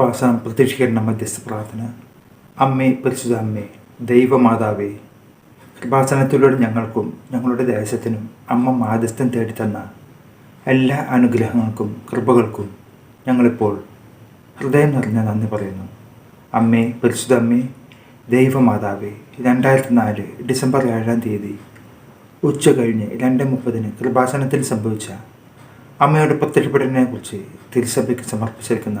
കൃപാസനം പ്രതീക്ഷിക്കേണ്ട മധ്യസ്ഥ പ്രാർത്ഥന അമ്മേ പരിശുദ്ധ അമ്മേ ദൈവമാതാവേ കൃപാസനത്തിലൂടെ ഞങ്ങൾക്കും ഞങ്ങളുടെ ദേശത്തിനും അമ്മ മാധ്യസ്ഥം തേടിത്തന്ന എല്ലാ അനുഗ്രഹങ്ങൾക്കും കൃപകൾക്കും ഞങ്ങളിപ്പോൾ ഹൃദയം നിറഞ്ഞ നന്ദി പറയുന്നു. അമ്മേ പരിശുദ്ധ അമ്മേ ദൈവമാതാവേ രണ്ടായിരത്തി നാല് ഡിസംബർ ഏഴാം തീയതി ഉച്ച കഴിഞ്ഞ് രണ്ട് മുപ്പതിന് കൃപാസനത്തിൽ സംഭവിച്ച അമ്മയുടെ പ്രത്യക്ഷപ്പെടലിനെക്കുറിച്ച് തിരുസഭയ്ക്ക് സമർപ്പിച്ചിരിക്കുന്ന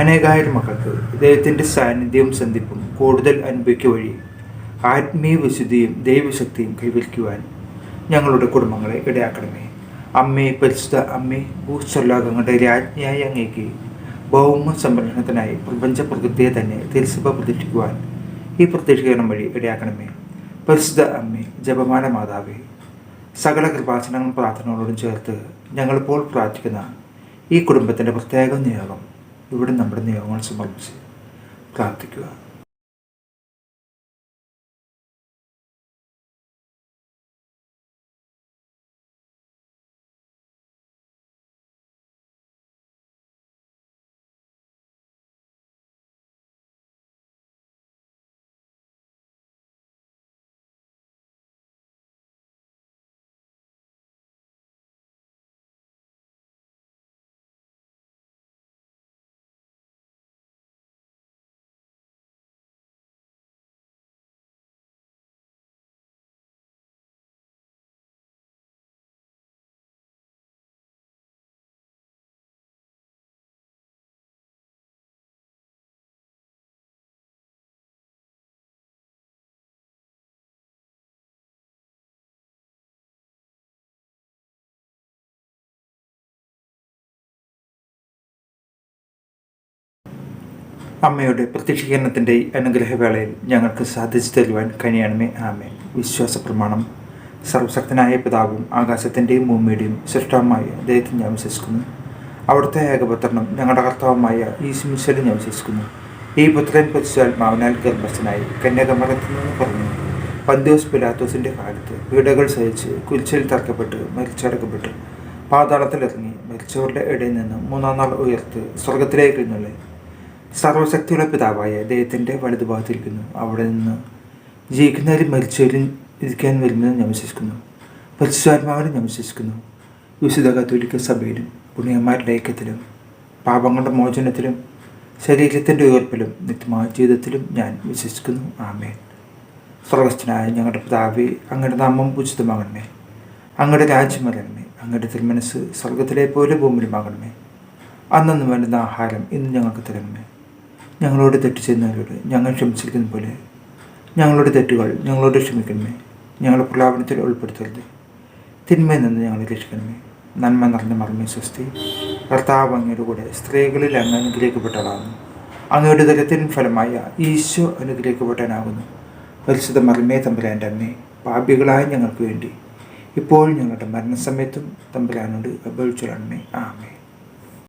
അനേകായിരം മക്കൾക്ക് ദൈവത്തിന്റെ സാന്നിധ്യവും സന്ധിപ്പും കൂടുതൽ അനുഭവിക്കുക വഴി ആത്മീയ വിശുദ്ധിയും ദൈവശക്തിയും കൈവരിക്കുവാൻ ഞങ്ങളുടെ കുടുംബങ്ങളെ ഇടയാക്കണമേ. അമ്മേ പരിശുദ്ധ അമ്മേ ഭൂസ്വലോകങ്ങളുടെ രാജ്ഞിയായ അങ്ങേക്ക് ഭൗമ സംരക്ഷണത്തിനായി പ്രപഞ്ച പ്രകൃതിയെ തന്നെ തിരുസഭ പ്രതിഷ്ഠിക്കുവാൻ ഈ പ്രത്യക്ഷീകരണം വഴി ഇടയാക്കണമേ. പരിശുദ്ധ അമ്മേ ജപമാന മാതാവേ സകല കൃപാസനങ്ങളും പ്രാർത്ഥനകളോടും ചേർത്ത് ഞങ്ങളിപ്പോൾ പ്രാർത്ഥിക്കുന്ന ഈ കുടുംബത്തിന്റെ പ്രത്യേക നിയോഗം ഇവിടെ നമ്മുടെ നിയമങ്ങൾ സമർപ്പിച്ച് പ്രാർത്ഥിക്കുക. അമ്മയുടെ പ്രത്യക്ഷീകരണത്തിന്റെ അനുഗ്രഹവേളയിൽ ഞങ്ങൾക്ക് സാധിച്ചു തരുവാൻ കഴിയണമേ ആമേ വിശ്വാസ പ്രമാണം സർവശക്തനായ പിതാവും ആകാശത്തിന്റെയും ഭൂമിയുടെയും സൃഷ്ടവുമായ ദൈവത്തിൽ ഞാൻ വിശ്വസിക്കുന്നു. അവിടുത്തെ ഏകപുത്രനും ഞങ്ങളുടെ കർത്താവുമായ ഈ സിമിശലും ഞാൻ വിശ്വസിക്കുന്നു. ഈ പുത്രൻ പരിശുദ്ധാത്മാവിനാൽ ഗർഭസ്ഥനായി കന്യാകുമാരത്തിൽ നിന്ന് പറഞ്ഞു പന്തിയോസ് പിലാത്തോസിന്റെ കാലത്ത് വീടുകൾ സഹിച്ച് കുരിശിൽ തറക്കപ്പെട്ട് മരിച്ചടക്കപ്പെട്ട് പാതാളത്തിലിറങ്ങി മരിച്ചവരുടെ ഇടയിൽ നിന്ന് മൂന്നാം നാൾ ഉയർത്ത് സ്വർഗത്തിലേക്ക് എഴുന്നള്ളി. സർവശക്തിയുള്ള പിതാവായ ദൈവത്തിന്റെ വലതുഭാഗത്തിരിക്കുന്നു അവിടെ നിന്ന് ജീവിക്കുന്നവരും മരിച്ചവരും ഇരിക്കാൻ വരുമെന്ന് ഞാൻ വിശ്വസിക്കുന്നു. പരിശുദ്ധാത്മാവിനെ ഞാൻ വിശ്വസിക്കുന്നു. വിശുദ്ധ കത്തോലിക്ക സഭയിലും പുണ്യന്മാരുടെ ഐക്യത്തിലും പാപങ്ങളുടെ മോചനത്തിലും ശരീരത്തിന്റെ ഉയർപ്പിലും നിത്യമായ ജീവിതത്തിലും ഞാൻ വിശ്വസിക്കുന്നു. ആമേൻ. സ്വർഗസ്ഥനായ ഞങ്ങളുടെ പിതാവേ അങ്ങയുടെ നാമം ഉചിതമാകണമേ. അങ്ങയുടെ രാജ്യം വരണമേ. അങ്ങയുടെ തിരുമനസ് സ്വർഗത്തിലെ പോലെ ഭൂമിയിലുമാകണമേ. അന്നു വേണ്ടുന്ന ആഹാരം ഇന്ന് ഞങ്ങൾക്ക് തരണമേ. ഞങ്ങളോട് തെറ്റ് ചെയ്യുന്നവരോട് ഞങ്ങൾ ക്ഷമിച്ചിരിക്കുന്ന പോലെ. ഞങ്ങളുടെ തെറ്റുകൾ ഞങ്ങളോട് ക്ഷമിക്കണമേ. ഞങ്ങളെ പ്രലാപനത്തിൽ ഉൾപ്പെടുത്തരുത്. തിന്മയിൽ നിന്ന് ഞങ്ങളെ രക്ഷിക്കണമേ. നന്മ നിറഞ്ഞ മർമ്മ സ്വസ്തി. കർത്താവ് അങ്ങയുടെ കൂടെ സ്ത്രീകളിൽ അങ്ങ് അനുഗ്രഹിക്കപ്പെട്ടതാകുന്നു അങ്ങയുടെ ദലത്തിൻ ഫലമായ ഈശോ അനുഗ്രഹിക്കപ്പെട്ടനാകുന്നു പരിശുദ്ധ മർമ്മേ തമ്പുരാന്റെ അമ്മേ പാപികളായ ഞങ്ങൾക്ക് വേണ്ടി. ഇപ്പോൾ ഞങ്ങളുടെ മരണസമയത്തും തമ്പുരാനോട് അപേക്ഷിച്ചോളണമേ ആ